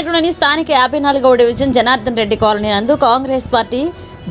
నగరంలోని స్థానిక యాభై నాలుగవ డివిజన్ జనార్దన్ రెడ్డి కాలనీ నందు కాంగ్రెస్ పార్టీ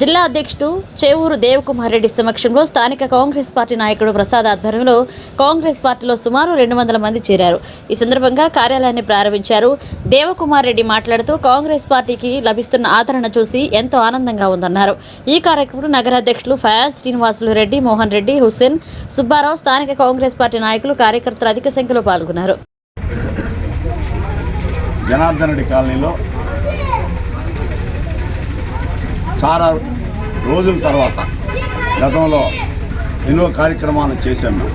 జిల్లా అధ్యక్షుడు చేవూరు దేవకుమార్ రెడ్డి సమక్షంలో స్థానిక కాంగ్రెస్ పార్టీ నాయకుడు ప్రసాద్ ఆధ్వర్యంలో కాంగ్రెస్ పార్టీలో సుమారు రెండు వందల మంది చేరారు. ఈ సందర్భంగా కార్యాలయాన్ని ప్రారంభించారు. దేవకుమార్ రెడ్డి మాట్లాడుతూ కాంగ్రెస్ పార్టీకి లభిస్తున్న ఆదరణ చూసి ఎంతో ఆనందంగా ఉందన్నారు. ఈ కార్యక్రమంలో నగర అధ్యక్షులు ఫయాజ్ శ్రీనివాసులు రెడ్డి మోహన్ రెడ్డి హుస్సేన్ సుబ్బారావు స్థానిక కాంగ్రెస్ పార్టీ నాయకులు కార్యకర్తలు అధిక సంఖ్యలో పాల్గొన్నారు. జనార్దన్ రెడ్డి కాలనీలో చాలా రోజుల తర్వాత గతంలో ఎన్నో కార్యక్రమాలు చేశాను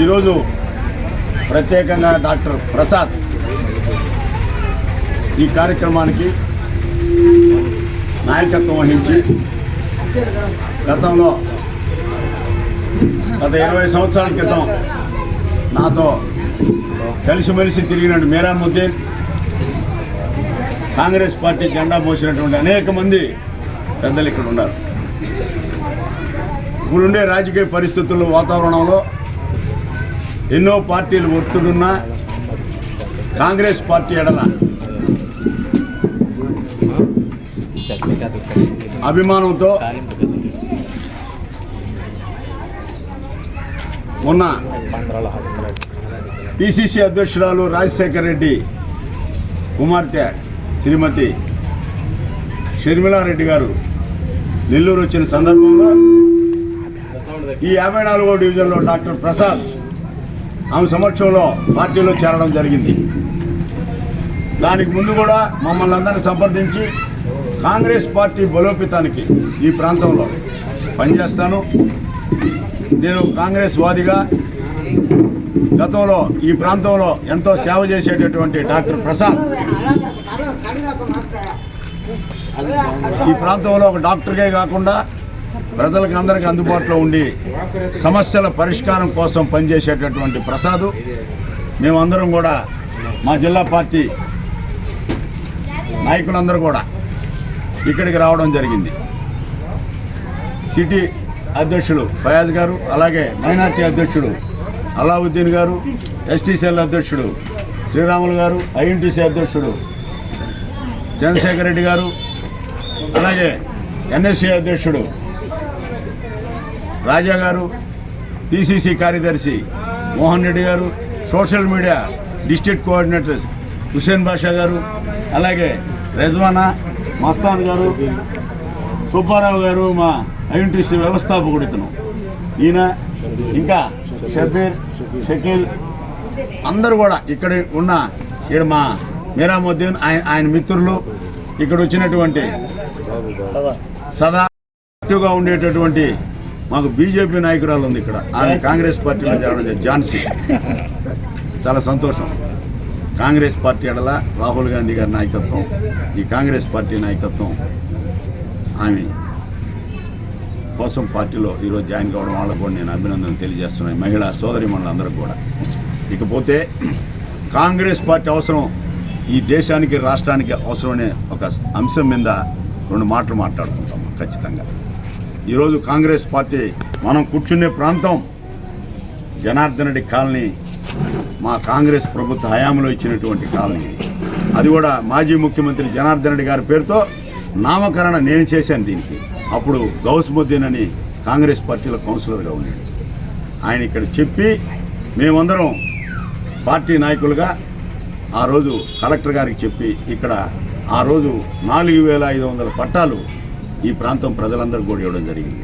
ఈరోజు ప్రత్యేకంగా డాక్టర్ ప్రసాద్ ఈ కార్యక్రమానికి నాయకత్వం వహించి గతంలో గత ఇరవై సంవత్సరాల క్రితం నాతో కలిసిమెలిసి తిరిగినట్టు మీరాముద్దీన్. కాంగ్రెస్ పార్టీ జెండా పోసినటువంటి అనేక మంది పెద్దలు ఇక్కడ ఉన్నారు. ఇప్పుడుండే రాజకీయ పరిస్థితుల్లో వాతావరణంలో ఎన్నో పార్టీలు ఒత్తుడున్నా కాంగ్రెస్ పార్టీ ఎడల అభిమానంతో ఉన్న పిసిసి అధ్యక్షురాలు రాజశేఖర్ రెడ్డి కుమార్తె శ్రీమతి షర్మిలారెడ్డి గారు నెల్లూరు వచ్చిన సందర్భంలో ఈ యాభై నాలుగో డివిజన్లో డాక్టర్ ప్రసాద్ ఆమె సమక్షంలో పార్టీలో చేరడం జరిగింది. దానికి ముందు కూడా మమ్మల్ని అందరినీ సంప్రదించి కాంగ్రెస్ పార్టీ బలోపేతానికి ఈ ప్రాంతంలో పనిచేస్తాను. నేను కాంగ్రెస్ వాదిగా గతంలో ఈ ప్రాంతంలో ఎంతో సేవ చేసేటటువంటి డాక్టర్ ప్రసాద్. ఈ ప్రాంతంలో ఒక డాక్టర్గా కాకుండా ప్రజలకు అందరికీ అందుబాటులో ఉండి సమస్యల పరిష్కారం కోసం పనిచేసేటటువంటి ప్రసాద్. మేమందరం కూడా మా జిల్లా పార్టీ నాయకులందరూ కూడా ఇక్కడికి రావడం జరిగింది. సిటీ అధ్యక్షుడు ఫయాజ్ గారు అలాగే మైనార్టీ అధ్యక్షుడు అలావుద్దీన్ గారు ఎస్టీసీఎల్ అధ్యక్షుడు శ్రీరాములు గారు ఐఎన్టీసీ అధ్యక్షుడు చంద్రశేఖర్ రెడ్డి గారు అలాగే ఎన్ఎస్సీ అధ్యక్షుడు రాజా గారు పిసిసి కార్యదర్శి మోహన్ రెడ్డి గారు social media district coordinator Hussain Basha గారు అలాగే రెజ్వానా మస్తాన్ గారు సుబ్బారావు గారు మా ఐఎన్టీసీ వ్యవస్థాపకుడు ఇతను ఈయన ఇంకా షబీర్ షకీల్. అందరూ కూడా ఇక్కడ ఉన్న ఇక్కడ మా మీరాముద్దీన్ ఆయన ఆయన మిత్రులు ఇక్కడ వచ్చినటువంటి సదా. యాక్టివ్గా ఉండేటటువంటి మాకు బీజేపీ నాయకురాలు ఉంది ఇక్కడ. ఆమె కాంగ్రెస్ పార్టీలో చేరడం. ఝాన్సీ చాలా సంతోషం. కాంగ్రెస్ పార్టీ ఎడల రాహుల్ గాంధీ గారి నాయకత్వం ఈ కాంగ్రెస్ పార్టీ నాయకత్వం ఆమె కోసం పార్టీలో ఈరోజు జాయిన్ కావడం వాళ్ళకు కూడా నేను అభినందనలు తెలియజేస్తున్నాను. మహిళా సోదరి అందరూ కూడా. ఇకపోతే కాంగ్రెస్ పార్టీ అవసరం ఈ దేశానికి రాష్ట్రానికి అవసరమనే ఒక అంశం మీద రెండు మాటలు మాట్లాడుకుంటాం ఖచ్చితంగా. ఈరోజు కాంగ్రెస్ పార్టీ మనం కూర్చునే ప్రాంతం జనార్దన్ రెడ్డి కాలనీ మా కాంగ్రెస్ ప్రభుత్వ హయాంలో ఇచ్చినటువంటి కాలనీ. అది కూడా మాజీ ముఖ్యమంత్రి జనార్దన్ రెడ్డి గారి పేరుతో నామకరణ నేను చేశాను దీనికి. అప్పుడు గౌస్ముద్దీన్ అని కాంగ్రెస్ పార్టీలో కౌన్సిలర్గా ఉన్నాడు. ఆయన ఇక్కడ చెప్పి మేమందరం పార్టీ నాయకులుగా ఆ రోజు కలెక్టర్ గారికి చెప్పి ఇక్కడ ఆ రోజు నాలుగు వేల ఐదు వందల పట్టాలు ఈ ప్రాంతం ప్రజలందరూ కూడా ఇవ్వడం జరిగింది.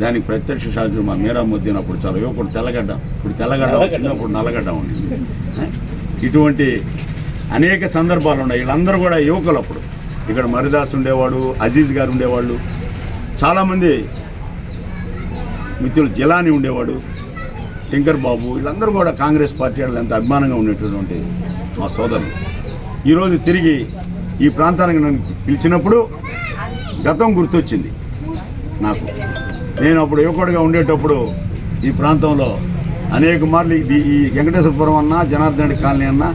దానికి ప్రత్యక్ష సాక్షులు మా మీరాముద్దీన్ అప్పుడు చాలా యువకుడు తెల్లగడ్డ ఇప్పుడు తెల్లగడ్డ వచ్చింది అప్పుడు నల్లగడ్డ ఉండింది ఇటువంటి అనేక సందర్భాలు ఉన్నాయి. వీళ్ళందరూ కూడా యువకులు అప్పుడు. ఇక్కడ మరిదాస్ ఉండేవాడు అజీజ్ గారు ఉండేవాళ్ళు చాలామంది మిత్రులు జిలాని ఉండేవాడు టింకర్ బాబు వీళ్ళందరూ కూడా కాంగ్రెస్ పార్టీ వాళ్ళు ఎంత అభిమానంగా ఉండేటటువంటి మా సోదరులు. ఈరోజు తిరిగి ఈ ప్రాంతానికి నన్ను పిలిచినప్పుడు గతం గుర్తొచ్చింది నాకు. నేను అప్పుడు యువకుడిగా ఉండేటప్పుడు ఈ ప్రాంతంలో అనేక మార్లు ఇది ఈ వెంకటేశ్వరపురం అన్నా జనార్దన్ రెడ్డి కాలనీ అన్నా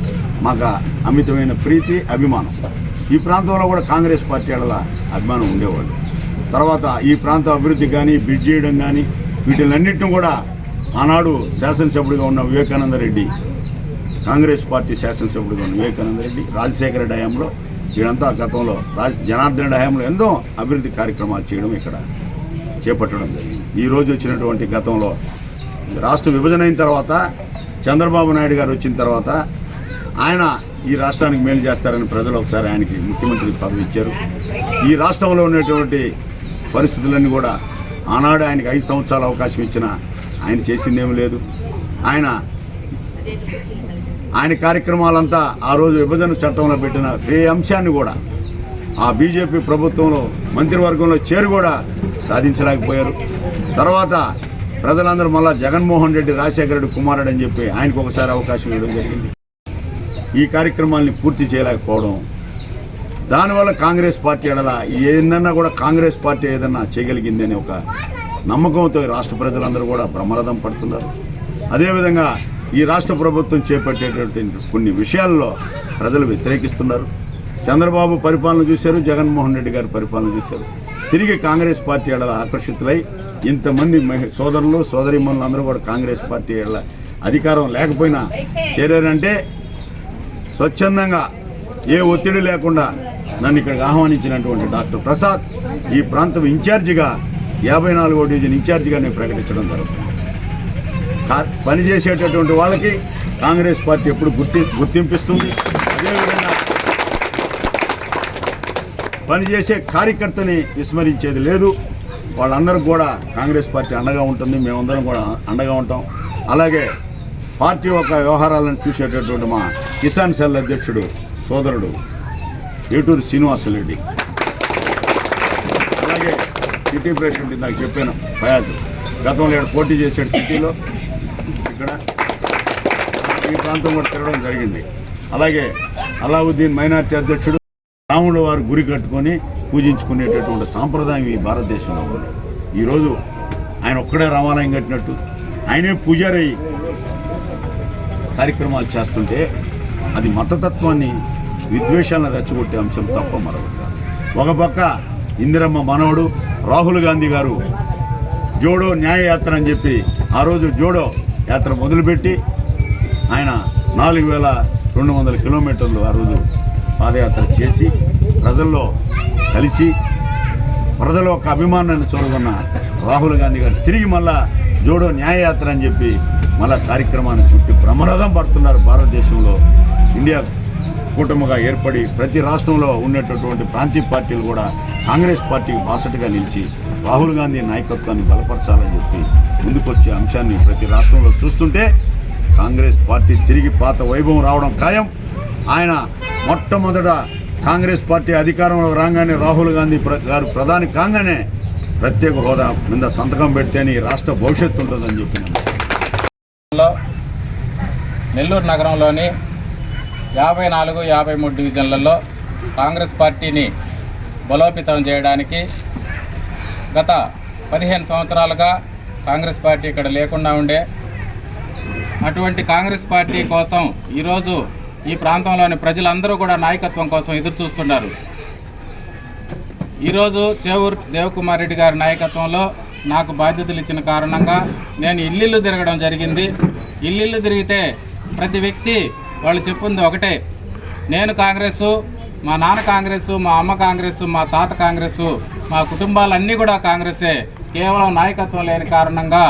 మాకు అమితమైన ప్రీతి అభిమానం. ఈ ప్రాంతంలో కూడా కాంగ్రెస్ పార్టీ వాళ్ళ అభిమానం ఉండేవాళ్ళు. తర్వాత ఈ ప్రాంత అభివృద్ధి కానీ బ్రిడ్జ్ చేయడం కానీ వీటిలన్నింటిని కూడా ఆనాడు శాసనసభ్యుడిగా ఉన్న వివేకానంద రెడ్డి కాంగ్రెస్ పార్టీ శాసనసభ్యుడుగా ఉన్న వివేకానంద రెడ్డి రాజశేఖర రెడ్డి హయాంలో వీడంతా గతంలో రాజ జనార్దన రెడ్డి హయాంలో ఎన్నో అభివృద్ధి కార్యక్రమాలు చేయడం ఇక్కడ చేపట్టడం జరిగింది. ఈ రోజు వచ్చినటువంటి గతంలో రాష్ట్ర విభజన అయిన తర్వాత చంద్రబాబు నాయుడు గారు వచ్చిన తర్వాత ఆయన ఈ రాష్ట్రానికి మేలు చేస్తారని ప్రజలు ఒకసారి ఆయనకి ముఖ్యమంత్రి పదవి ఇచ్చారు. ఈ రాష్ట్రంలో ఉన్నటువంటి పరిస్థితులన్నీ కూడా ఆనాడు ఆయనకి ఐదు సంవత్సరాల అవకాశం ఇచ్చిన ఆయన చేసిందేమీ లేదు. ఆయన ఆయన కార్యక్రమాలంతా ఆ రోజు విభజన చట్టంలో పెట్టిన ఏ అంశాన్ని కూడా ఆ బీజేపీ ప్రభుత్వంలో మంత్రివర్గంలో చేరు కూడా సాధించలేకపోయారు. తర్వాత ప్రజలందరూ మళ్ళా జగన్మోహన్ రెడ్డి రాజశేఖర రెడ్డి కుమారుడు అని చెప్పి ఆయనకు ఒకసారి అవకాశం ఇవ్వడం జరిగింది. ఈ కార్యక్రమాల్ని పూర్తి చేయలేకపోవడం దానివల్ల కాంగ్రెస్ పార్టీ ఎడల ఏదన్నా కూడా కాంగ్రెస్ పార్టీ ఏదన్నా చేయగలిగింది అనే ఒక నమ్మకంతో రాష్ట్ర ప్రజలందరూ కూడా బ్రహ్మరథం పడుతున్నారు. అదేవిధంగా ఈ రాష్ట్ర ప్రభుత్వం చేపట్టేటువంటి కొన్ని విషయాల్లో ప్రజలు వ్యతిరేకిస్తున్నారు. చంద్రబాబు పరిపాలన చూశారు జగన్మోహన్ రెడ్డి గారి పరిపాలన చూశారు. తిరిగి కాంగ్రెస్ పార్టీ ఎడల ఆకర్షితులై ఇంతమంది మహి సోదరులు సోదరిమణులు అందరూ కూడా కాంగ్రెస్ పార్టీ ఎడల అధికారం లేకపోయినా చేరారంటే స్వచ్ఛందంగా ఏ ఒత్తిడి లేకుండా నన్ను ఇక్కడికి ఆహ్వానించినటువంటి డాక్టర్ ప్రసాద్ ఈ ప్రాంతం ఇన్ఛార్జిగా యాభై నాలుగో డివిజన్ ఇన్ఛార్జిగా నేను ప్రకటించడం జరుగుతుంది. కా- పనిచేసేటటువంటి వాళ్ళకి కాంగ్రెస్ పార్టీ ఎప్పుడు గుర్తి గుర్తింపిస్తుంది. అదేవిధంగా పనిచేసే కార్యకర్తని విస్మరించేది లేదు. వాళ్ళందరూ కూడా కాంగ్రెస్ పార్టీ అండగా ఉంటుంది. మేమందరం కూడా అండగా ఉంటాం. అలాగే పార్టీ యొక్క వ్యవహారాలను చూసేటటువంటి మా కిసాన్ సెల్ అధ్యక్షుడు సోదరుడు ఏటూరు శ్రీనివాసరెడ్డి అలాగే సిటీ ప్రెసిడెంట్ నాకు చెప్పాను ఫయాజ్. గతంలో ఇక్కడ పోటీ చేశాడు సిటీలో. ఇక్కడ ఈ ప్రాంతం కూడా తిరగడం జరిగింది. అలాగే అలావుద్దీన్ మైనార్టీ అధ్యక్షుడు రాముడు వారు గురి కట్టుకొని పూజించుకునేటటువంటి సాంప్రదాయం ఈ భారతదేశంలో ఉంది. ఈరోజు ఆయన ఒక్కడే రామాలయం కట్టినట్టు. ఆయనే పూజారి కార్యక్రమాలు చేస్తుంటే అది మతతత్వాన్ని విద్వేషాలను రెచ్చగొట్టే అంశం తప్ప మరొకటి ఒక పక్క ఇందిరమ్మ మనవడు రాహుల్ గాంధీ గారు జోడో న్యాయ యాత్ర అని చెప్పి ఆ రోజు జోడో యాత్ర మొదలుపెట్టి ఆయన నాలుగు వేల రెండు వందల కిలోమీటర్లు ఆ రోజు పాదయాత్ర చేసి ప్రజల్లో కలిసి ప్రజల యొక్క అభిమానాన్ని చూడగొన్న రాహుల్ గాంధీ గారు తిరిగి మళ్ళా జోడో న్యాయయాత్ర అని చెప్పి మళ్ళా కార్యక్రమాన్ని చుట్టి బ్రహ్మరథం పడుతున్నారు భారతదేశంలో. ఇండియా కూటమిగా ఏర్పడి ప్రతి రాష్ట్రంలో ఉన్నటువంటి ప్రాంతీయ పార్టీలు కూడా కాంగ్రెస్ పార్టీకి బాసటగా నిలిచి రాహుల్ గాంధీ నాయకత్వాన్ని బలపరచాలని చెప్పి ముందుకొచ్చే అంశాన్ని ప్రతి రాష్ట్రంలో చూస్తుంటే కాంగ్రెస్ పార్టీ తిరిగి పాత వైభవం రావడం ఖాయం. ఆయన మొట్టమొదట కాంగ్రెస్ పార్టీ అధికారంలో రాగానే రాహుల్ గాంధీ ప్ర- గారు ప్రధాని కాగానే ప్రత్యేక హోదా మీద సంతకం పెడితేనే ఈ రాష్ట్ర భవిష్యత్తు ఉంటుందని చెప్పిన. నెల్లూరు నగరంలోని యాభై నాలుగు యాభై మూడు డివిజన్లలో కాంగ్రెస్ పార్టీని బలోపేతం చేయడానికి గత పదిహేను సంవత్సరాలుగా కాంగ్రెస్ పార్టీ ఇక్కడ లేకుండా ఉండే. అటువంటి కాంగ్రెస్ పార్టీ కోసం ఈరోజు ఈ ప్రాంతంలోని ప్రజలందరూ కూడా నాయకత్వం కోసం ఎదురు చూస్తున్నారు. ఈరోజు చేవూరు దేవకుమార్ రెడ్డి గారి నాయకత్వంలో నాకు బాధ్యతలు ఇచ్చిన కారణంగా నేను ఇల్లు తిరగడం జరిగింది. ఇల్లు తిరిగితే ప్రతి వ్యక్తి వాళ్ళు చెప్పింది ఒకటే. నేను కాంగ్రెస్ మా నాన్న కాంగ్రెస్ మా అమ్మ కాంగ్రెస్ మా తాత కాంగ్రెస్ మా కుటుంబాలన్నీ కూడా కాంగ్రెసే కేవలం నాయకత్వం లేని కారణంగా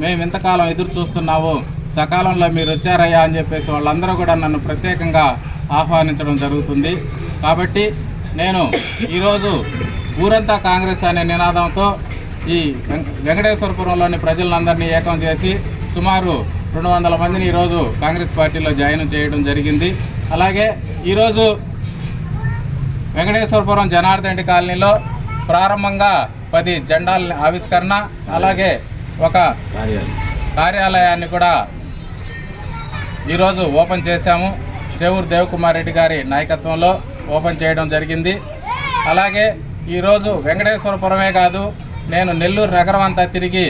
మేము ఇంతకాలం ఎదురు చూస్తున్నాము. సకాలంలో మీరు వచ్చారయ్యా అని చెప్పేసి వాళ్ళందరూ కూడా నన్ను ప్రత్యేకంగా ఆహ్వానించడం జరుగుతుంది. కాబట్టి నేను ఈరోజు ఊరంతా కాంగ్రెస్ అనే నినాదంతో ఈ వెంకటేశ్వరపురంలోని ప్రజలందరినీ ఏకం చేసి సుమారు రెండు వందల మందిని ఈరోజు కాంగ్రెస్ పార్టీలో జాయిన్ చేయడం జరిగింది. అలాగే ఈరోజు వెంకటేశ్వరపురం జనార్దన్ రెడ్డి కాలనీలో ప్రారంభంగా పది జెండాల ఆవిష్కరణ అలాగే ఒక కార్యాలయాన్ని కూడా ఈరోజు ఓపెన్ చేశాము. చేవూరు దేవకుమార్ రెడ్డి గారి నాయకత్వంలో ఓపెన్ చేయడం జరిగింది. అలాగే ఈరోజు వెంకటేశ్వరపురమే కాదు నేను నెల్లూరు నగరం అంతా తిరిగి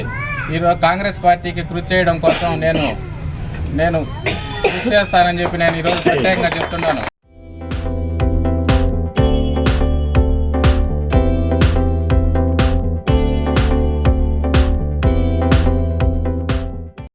ఈరోజు కాంగ్రెస్ పార్టీకి కృషి చేయడం కోసం నేను నేను కృషి చేస్తానని చెప్పి నేను ఈరోజు ప్రత్యేకంగా చెప్తున్నాను.